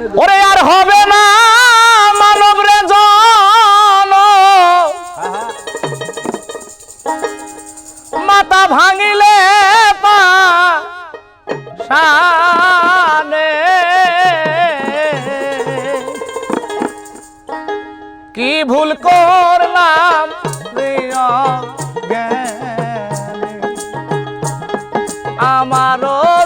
ওরে আর হবে না মানব রে জন। মাথা ভাঙিলে পা কি ভুল করলাম আমারও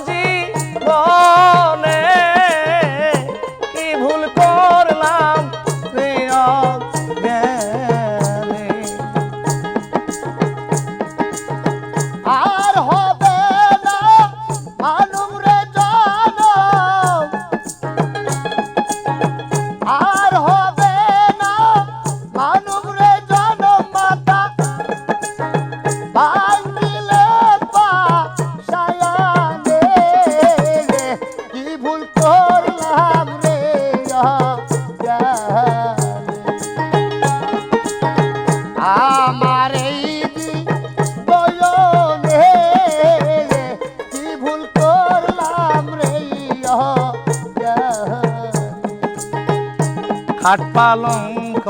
খাট পালঙ্ক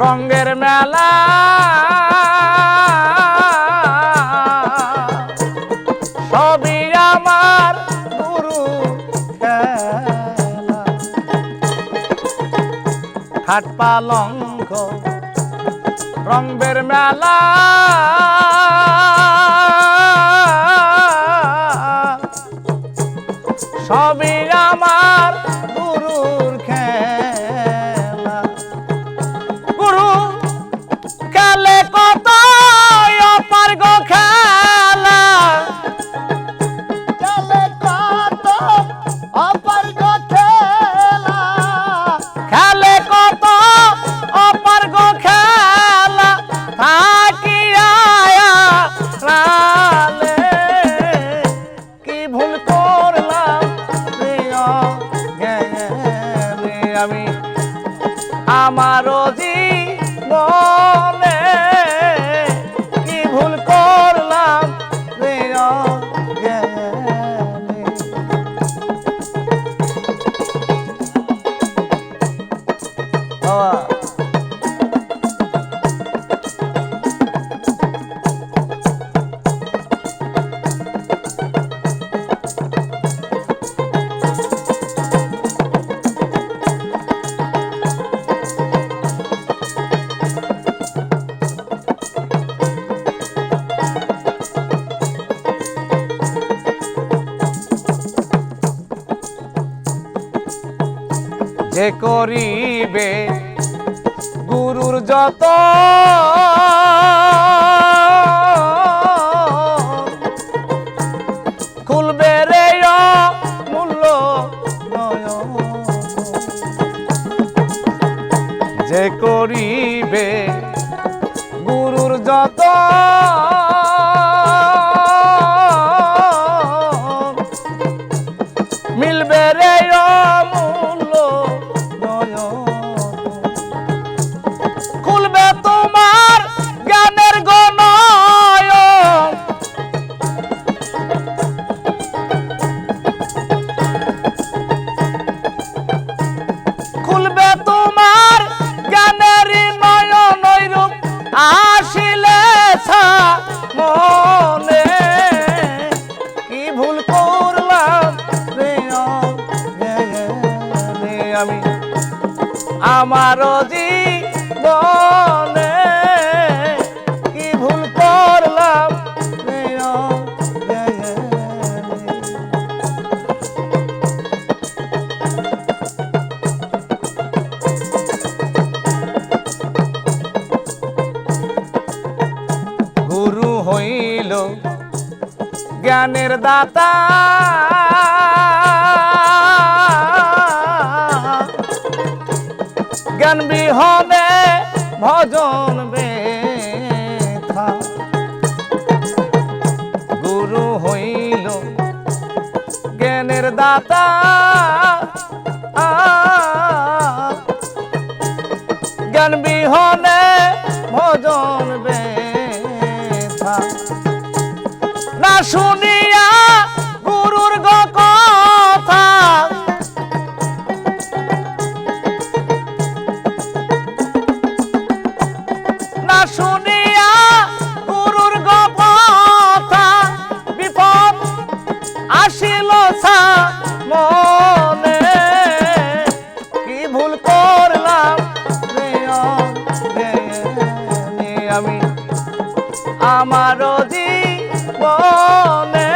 রঙের মেলা। সবই আমার গুরু খাট পালঙ্ক রঙের মেলা। সবই আমার আমারও জি কি যে করিবে গুরুর যত খুলবে রে মূল্য। যে করিবে ভুল করলাম রে আমি আমারও জীবনে জ্ঞানের দাতা। জ্ঞান বিহনে ভজন বেথা। গুরু হইল জ্ঞানের দাতা। জ্ঞান বিহনে আশা মনে কি ভুল করলাম? আমি আমারও জীবনে